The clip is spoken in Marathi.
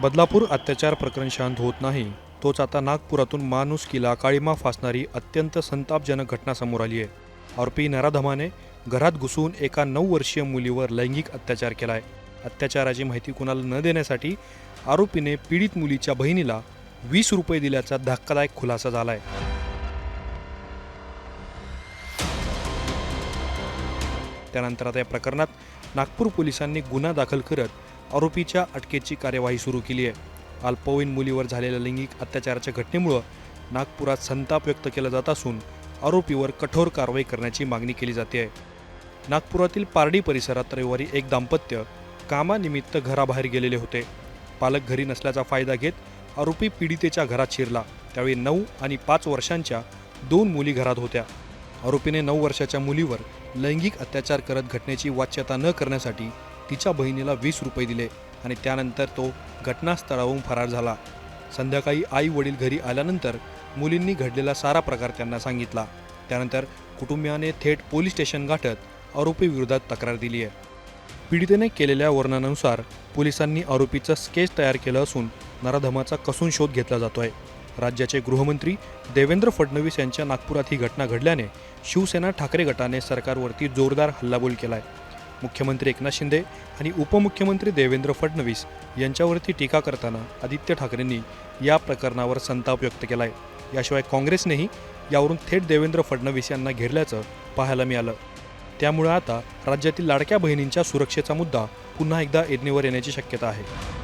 बदलापूर अत्याचार प्रकरण शांत होत नाही. तोच आता नागपुरातून माणुसकीला काळीमा फासणारी अत्यंत संतापजनक घटना समोर आली आहे. आरोपी नराधमाने घरात घुसून एका नऊ वर्षीय मुलीवर लैंगिक अत्याचार केलाय. अत्याचाराची माहिती कुणाला न देण्यासाठी आरोपीने पीडित मुलीच्या बहिणीला वीस रुपये दिल्याचा धक्कादायक खुलासा झालाय. त्यानंतर आता या प्रकरणात नागपूर पोलिसांनी गुन्हा दाखल करत आरोपीच्या अटकेची कार्यवाही सुरू केली आहे. अल्पवयीन मुलीवर झालेल्या लैंगिक अत्याचाराच्या घटनेमुळं नागपुरात संताप व्यक्त केला जात असून आरोपीवर कठोर कारवाई करण्याची मागणी केली जाते. आहे नागपुरातील पारडी परिसरात रविवारी एक दाम्पत्य कामानिमित्त घराबाहेर गेलेले होते. पालक घरी नसल्याचा फायदा घेत आरोपी पीडितेच्या घरात शिरला. त्यावेळी नऊ आणि पाच वर्षांच्या दोन मुली घरात होत्या. आरोपीने नऊ वर्षाच्या मुलीवर लैंगिक अत्याचार करत घटनेची वाच्यता न करण्यासाठी तिच्या बहिणीला वीस रुपये दिले आणि त्यानंतर तो घटनास्थळावरून फरार झाला. संध्याकाळी आई वडील घरी आल्यानंतर मुलींनी घडलेला सारा प्रकार त्यांना सांगितला. त्यानंतर कुटुंबियाने थेट पोलीस स्टेशन गाठत आरोपीविरोधात तक्रार दिली आहे. पीडितेने केलेल्या वर्णनानुसार पोलिसांनी आरोपीचं स्केच तयार केलं असून नराधमाचा कसून शोध घेतला जातो आहे राज्याचे गृहमंत्री देवेंद्र फडणवीस यांच्या नागपुरात ही घटना घडल्याने शिवसेना ठाकरे गटाने सरकारवरती जोरदार हल्लाबोल केला आहे मुख्यमंत्री एकनाथ शिंदे आणि उपमुख्यमंत्री देवेंद्र फडणवीस यांच्यावरती टीका करताना आदित्य ठाकरेंनी या प्रकरणावर संताप व्यक्त केला आहे याशिवाय काँग्रेसनेही यावरून थेट देवेंद्र फडणवीस यांना घेरल्याचं पाहायला मिळालं. त्यामुळे आता राज्यातील लाडक्या बहिणींच्या सुरक्षेचा मुद्दा पुन्हा एकदा ऐरणीवर येण्याची शक्यता आहे.